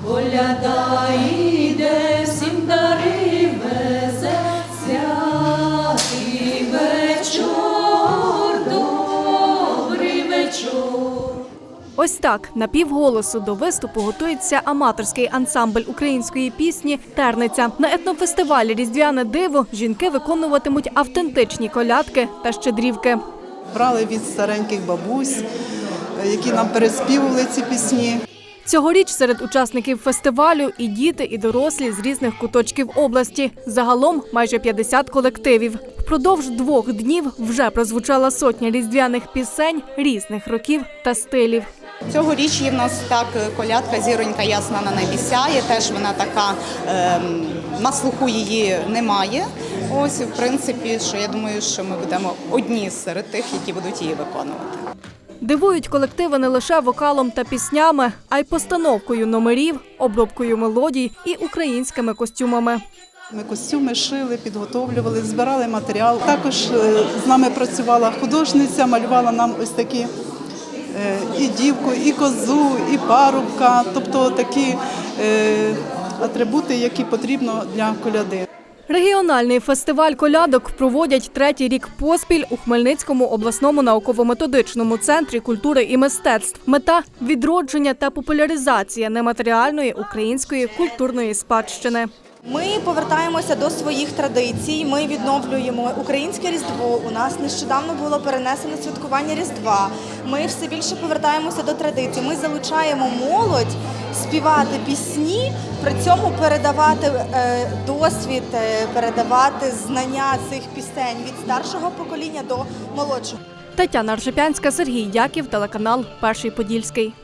Коляда йде, всім дари везе, святий вечор, добрий вечор. Ось так на півголосу до виступу готується аматорський ансамбль української пісні Терниця. На етнофестивалі Різдвяне диво жінки виконуватимуть автентичні колядки та щедрівки. брали від стареньких бабусь, які нам переспівували ці пісні. Цьогоріч серед учасників фестивалю і діти, і дорослі з різних куточків області. Загалом майже 50 колективів. Впродовж двох днів вже прозвучала сотня різдвяних пісень різних років та стилів. Цьогоріч є в нас так е, колядка зіронька ясна на небі сяє. Теж вона така ем, на слуху її немає. Ось в принципі, що я думаю, що ми будемо одні серед тих, які будуть її виконувати. Дивують колективи не лише вокалом та піснями, а й постановкою номерів, обробкою мелодій і українськими костюмами. Ми костюми шили, підготовлювали, збирали матеріал. Також е, з нами працювала художниця, малювала нам ось такі е, і дівку, і козу, і парубка, тобто такі е, атрибути, які потрібно для коляди. Регіональний фестиваль колядок проводять третій рік поспіль у Хмельницькому обласному науково-методичному центрі культури і мистецтв. Мета відродження та популяризація нематеріальної української культурної спадщини. Ми повертаємося до своїх традицій. Ми відновлюємо українське різдво. У нас нещодавно було перенесено святкування Різдва. Ми все більше повертаємося до традицій. Ми залучаємо молодь співати пісні, при цьому передавати е, досвід, е, передавати знання цих пісень від старшого покоління до молодшого. Тетяна Ржепянська, Сергій Яків, телеканал Перший Подільський.